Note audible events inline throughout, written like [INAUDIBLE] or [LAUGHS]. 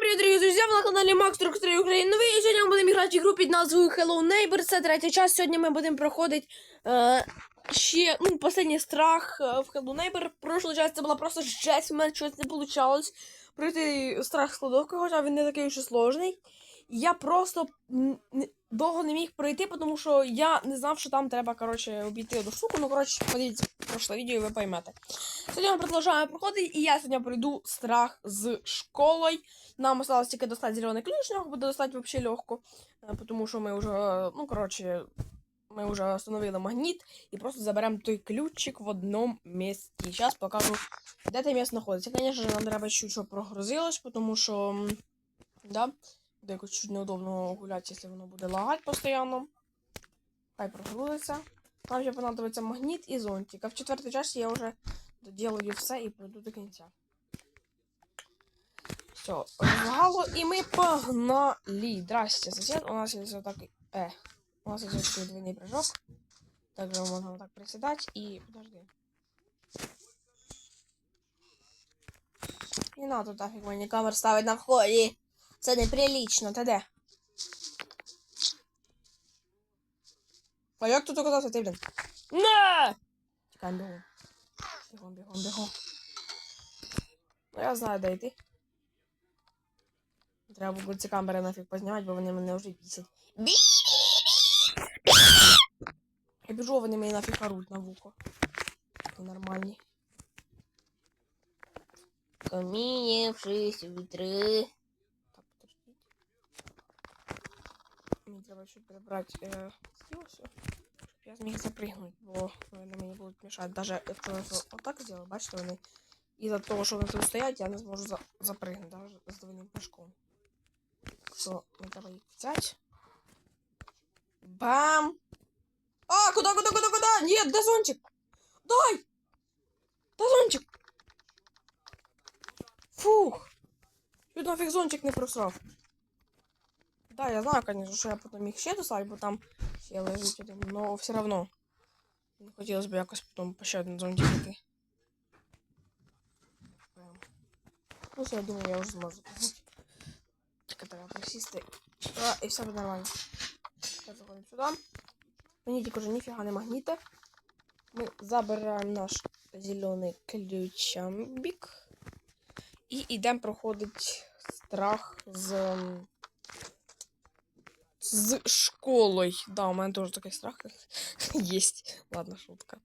привіт, дорогі друзі! Ви на каналі Макс 43 України. Новий і сьогодні ми будемо грати в гру під назвою Hello Neighbor. Це третя час. Сьогодні ми будемо проходити е, ще ну, останній страх е, в Hello Neighbor. Прошлий час це була просто жесть, у мене щось не вийшло. Пройти страх з кладовкою, хоча він не такий вже сложний. Я просто довго не міг пройти, тому що я не знав, що там треба коротше, обійти одну штуку. Ну, коротше, подивіться прошле відео і ви поймете. Сьогодні ми продовжуємо проходити, і я сьогодні пройду страх з школою. Нам осталось тільки достати зелений ключ, його буде достати взагалі легко. е, Тому що ми вже, ну, коротше, ми вже встановили магніт і просто заберемо той ключик в одному місці. Зараз покажу, де те місце знаходиться. Звісно нам треба чуть прогрузилось, тому що, да, буде якось чуть неудобно гуляти, якщо воно буде лагати постійно. Хай прогрузиться. Нам ще понадобиться магніт і зонтик. А в четвертій часті я вже доделаю все і пройду до кінця. Все, розгало, і ми погнали. Здрасте, сосед. У нас є вот так. Э, у нас є такий двойний прыжок. Также можна так приседать і. Подожди. Не надо тафік мені камер ставити на вході. Це неприлично, та де? А як тут оказався ти, блін? Не! Тікаємо бігом. Бігом, бігом, бігом. Ну, я знаю, де йти. Треба було ці камери нафіг познімати, бо вони мене вже бісять. Бі! Я біжу, вони мені нафіг оруть на вухо. Нормальні. Камінівшись вітри. треба ще прибрати е, стіл все. Щоб я зміг запригнути, бо вони мені будуть мішати. Даже якщо я це отак зроблю, бачите, вони із-за того, що вони тут стоять, я не зможу за запригнути, навіть з двойним прыжком. Все, мені треба їх взяти. Бам! А, куда, куда, куда, куда? Нет, де зонтик? Дай! Де зонтик? Фух! Чуть нафіг зонтик не просрав. Да, я знаю, конечно, що я потім їх ще достать, бо там ще лежить но все равно. Не хотілося б якось потім по ще один зонтик. Ну, я думаю, я вже зможу запрыгнути. Тільки треба присісти. А, і все буде нормально. Зараз заходимо сюди. Тільки вже ніфіга не магніти. Ми забираємо наш зелений ключамбік. І йдемо проходити страх з. Ем, З школою. Да, у мене теж такий страх [LAUGHS] есть. Ладно, шутка.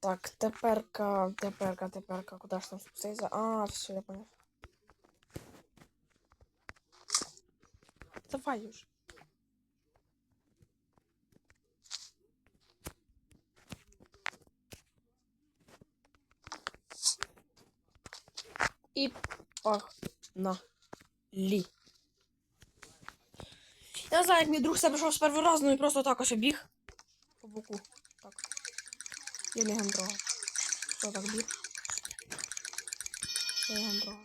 Так, теперка, теперка, теперка. Куда ж там спуститься? А, все, я понял. Давай уже. І погнали. Я не знаю, як мій друг себе прийшов з першого разу, ну і просто так ось біг. По боку. Так. Я не гандрога. Що так біг? Я не гандрога.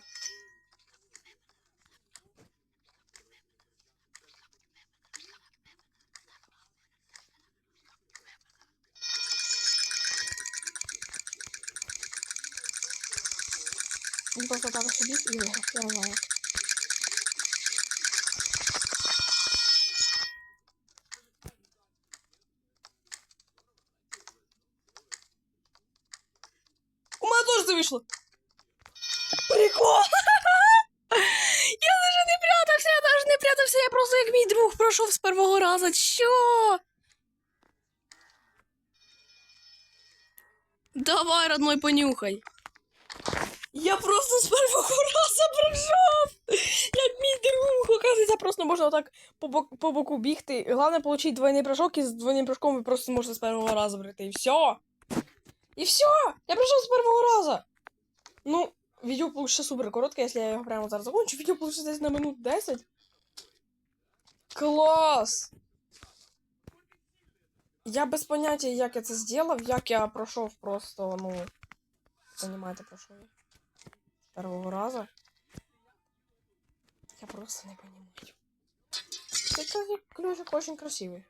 Він просто так ось біг і. Я не знаю. як. У мене теж це вийшло. Прикол! Я даже не прятався, я даже не прятався, я просто як мій друг пройшов з першого разу. Що? Давай, родной, понюхай. Я просто з першого разу пройшов. Як мій друг. Оказується, просто можна так по, бок, по боку бігти. Головне отримати двойний прыжок, і з двойним прыжком ви просто можете з першого разу прийти. І все. І все! Я прийшов з першого разу. Ну, відео получится супер коротке, якщо я його прямо зараз закончу. Відео получится десь на минут 10. Клас! Я без поняття, як я це зробив, як я пройшов просто, ну. Понимаєте, пройшов. З першого разу. Я просто не понимаю. Це ключик очень красивий.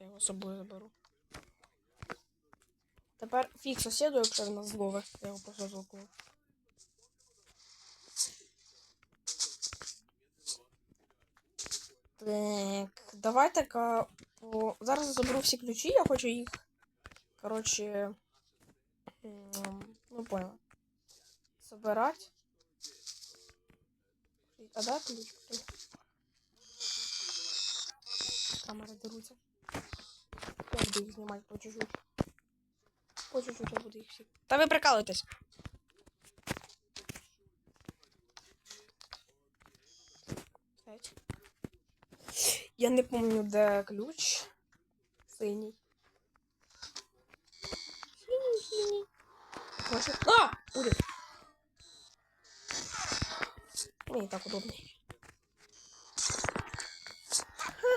Я його з собою заберу. Тепер фіг сусіду, якщо він нас зловить. Я його просто зловив. Так, давай так. по... Зараз заберу всі ключі, я хочу їх. Коротше. Ну, понял. Собирать. А да, ключ? Камери деруться. Я буду їх знімати по чуть-чуть. По чуть-чуть я буду їх всі. Та ви прикалуєтесь. Я не помню, де ключ. Синій. Синій, синій. Може... А! Уряд. Мені так удобнее.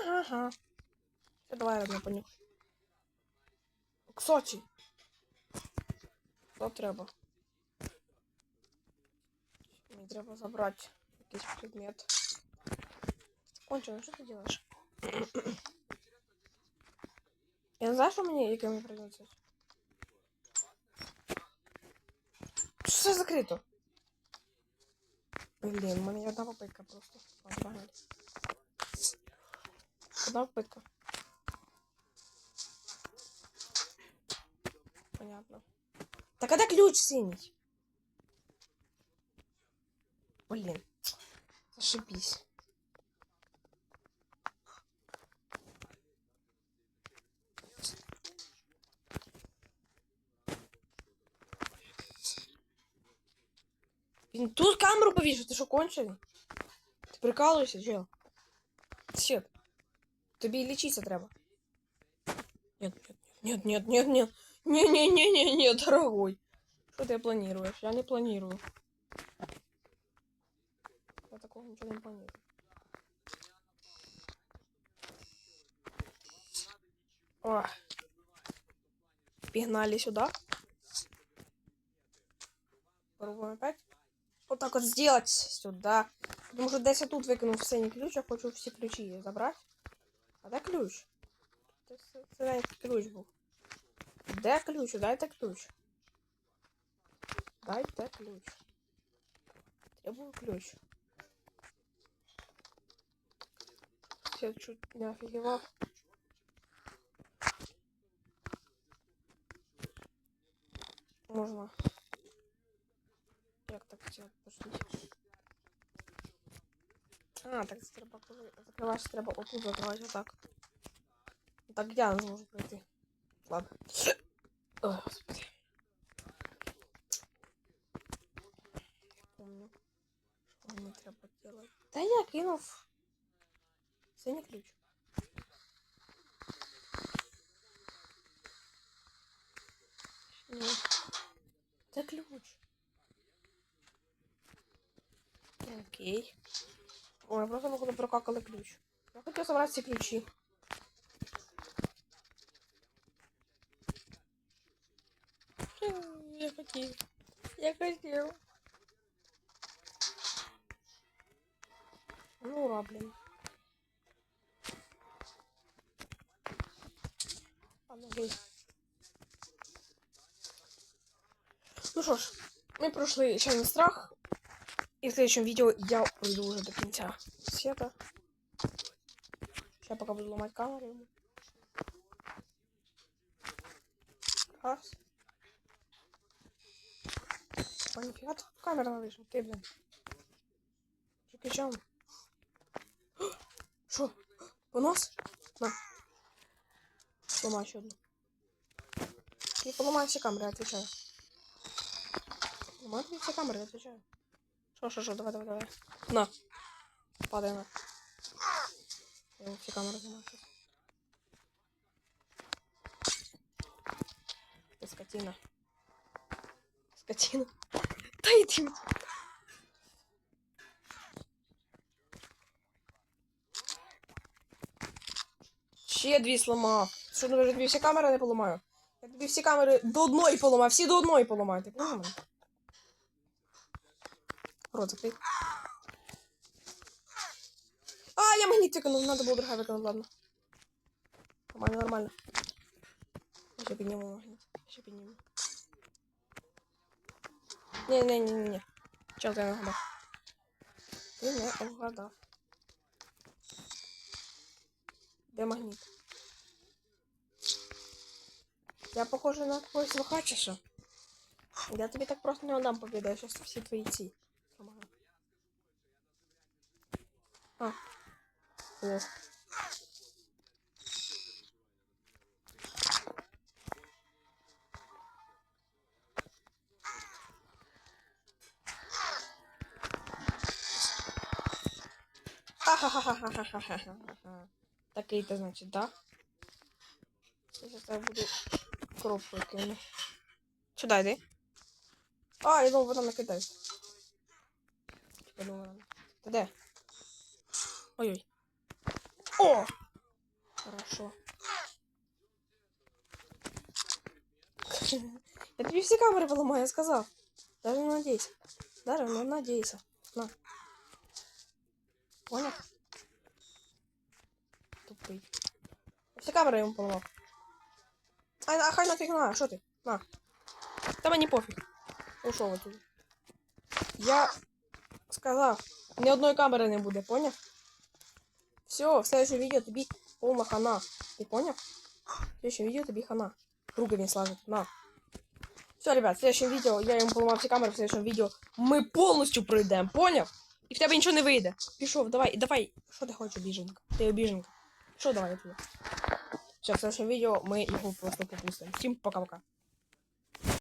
Ага. Все, давай одне понюхай. Кстати. Що треба? Мені треба забрати якийсь предмет. Кончено, що ти робиш? Я не знаю, що мені яке мені придеться. Все закрито. Блін, у мене є одна попитка просто. Ладно, погнали. Одна попитка. Понятно. Так а де ключ синій? Блін. Зашибись. Він тут камеру повішав, ти що кончений? Ти прикалуєшся, чел? Сет. Тобі лічитися треба. Нет, нет, нет, нет, нет, нет. Не, не, не, не, не, дорогой. Что ты планируешь? Я не планирую. Я такого ничего не планирую. О. Пігнали сюда. Попробуем опять. Вот так вот сделать сюда. Потому что десь я тут викинув синій ключ, я хочу всі ключі забрати. А де ключ? Це, це, це навіть ключ був. Де ключ? Дайте ключ. Дайте ключ. Требую ключ. Я чуть не офигевал. Можно. Як так хотів? Пошли. А, так це треба коли закриваєш, треба отут закривати отак. Так я не зможу пройти. Ладно. Ой, господи. Помню. Що мені треба делать. Та я кинув. Синій ключ. Ні. Це ключ. Окей. Ой, я просто походу прокакали ключ. Я хотел собрать все ключи. Я хотел. Я хотел. Ну, ура, блин. Окей. Ну что ж, мы прошли чайный страх. И в следующем видео я пройду уже до конца света. Сейчас пока буду ломать камеру. Раз. Ой, нифига ты камера навешен. Ты, блин. Джеки Чан. [GASPS] Шо? Понос? На. Сломай еще одну. И поломай все камеры, отвечаю. Ломай все камеры, отвечаю. Шо, шо, шо, давай, давай, давай. На. Падай на. Я все камеры снимаю. Ты скотина. Скотина. Да иди. Ще дві сломав. Що думаєш, я тобі всі камери не поламаю? Я тобі всі камери до одної поламаю, всі до одної поламаю. Ти мене? Рот закрий. А, я магнит тикнул, надо было другая выкинуть, ладно. Нормально, нормально. Я ще підніму магніт. Я ще підніму. Не, не, не, не, не. Чел, ти не вгадав. Ти не вгадав. Де магніт? Я похожа на когось лоха чи що? Я тобі так просто не отдам побіду, я щас всі твої ці. Зламаю. А. О. [LAUGHS] Такий то значить, да? Зараз я буду коробку кину. Сюди йди. А, я думав, вона не вона. Ти де? Ой-ой. О! Хорошо. Я тобі всі камери поламаю, я сказав. Даже не надейся. Даже не надейся. На. Понял? Тупий. Я всі камери йому поламав. Ай, а хай нафіг на, що ти? На. Та мені пофіг. Ушов отсюда. Я сказав, ні одної камери не буде, поняв? Все, в следующем відео тобі повна хана. Ти поняв? В следующем відео тобі хана. Друга він слажет. На. Все, ребят, в следующем відео я йому поламав всі камери, в следующем відео ми повністю пройдемо, поняв? І в тебе нічого не вийде. Пішов, давай, давай. Що ти хочеш, обіженка? Ти обіженка. Що давай тобі? Все, в следующем відео ми його просто попустимо. Всім пока-пока.